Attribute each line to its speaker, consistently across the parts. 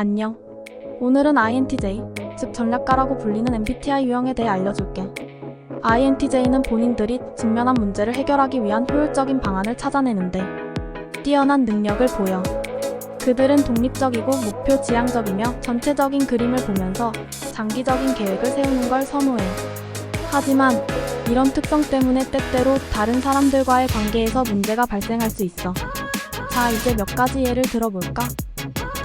Speaker 1: 안녕. 오늘은 INTJ, 즉 전략가라고 불리는 MBTI 유형에 대해 알려줄게. INTJ는 본인들이 직면한 문제를 해결하기 위한 효율적인 방안을 찾아내는데 뛰어난 능력을 보여. 그들은 독립적이고 목표 지향적이며 전체적인 그림을 보면서 장기적인 계획을 세우는 걸 선호해. 하지만 이런 특성 때문에 때때로 다른 사람들과의 관계에서 문제가 발생할 수 있어. 자, 이제 몇 가지 예를 들어볼까?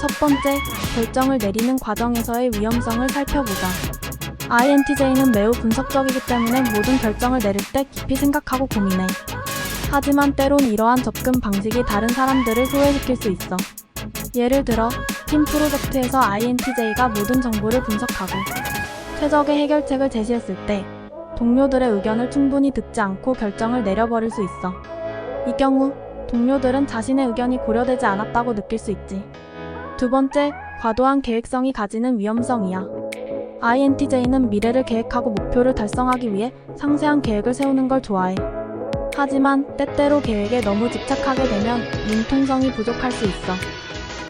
Speaker 1: 첫 번째, 결정을 내리는 과정에서의 위험성을 살펴보자. INTJ는 매우 분석적이기 때문에 모든 결정을 내릴 때 깊이 생각하고 고민해. 하지만 때론 이러한 접근 방식이 다른 사람들을 소외시킬 수 있어. 예를 들어, 팀 프로젝트에서 INTJ가 모든 정보를 분석하고 최적의 해결책을 제시했을 때 동료들의 의견을 충분히 듣지 않고 결정을 내려버릴 수 있어. 이 경우 동료들은 자신의 의견이 고려되지 않았다고 느낄 수 있지. 두 번째, 과도한 계획성이 가지는 위험성이야. INTJ는 미래를 계획하고 목표를 달성하기 위해 상세한 계획을 세우는 걸 좋아해. 하지만 때때로 계획에 너무 집착하게 되면 융통성이 부족할 수 있어.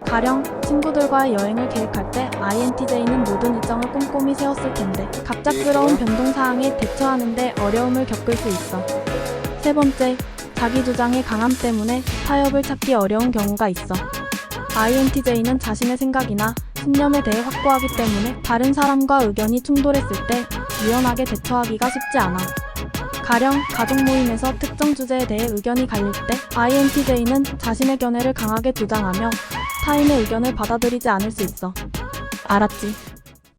Speaker 1: 가령 친구들과의 여행을 계획할 때 INTJ는 모든 일정을 꼼꼼히 세웠을 텐데 갑작스러운 변동 사항에 대처하는데 어려움을 겪을 수 있어. 세 번째, 자기 주장의 강함 때문에 타협을 찾기 어려운 경우가 있어. INTJ는 자신의 생각이나 신념에 대해 확고하기 때문에 다른 사람과 의견이 충돌했을 때 유연하게 대처하기가 쉽지 않아. 가령 가족 모임에서 특정 주제에 대해 의견이 갈릴 때 INTJ는 자신의 견해를 강하게 주장하며 타인의 의견을 받아들이지 않을 수 있어. 알았지?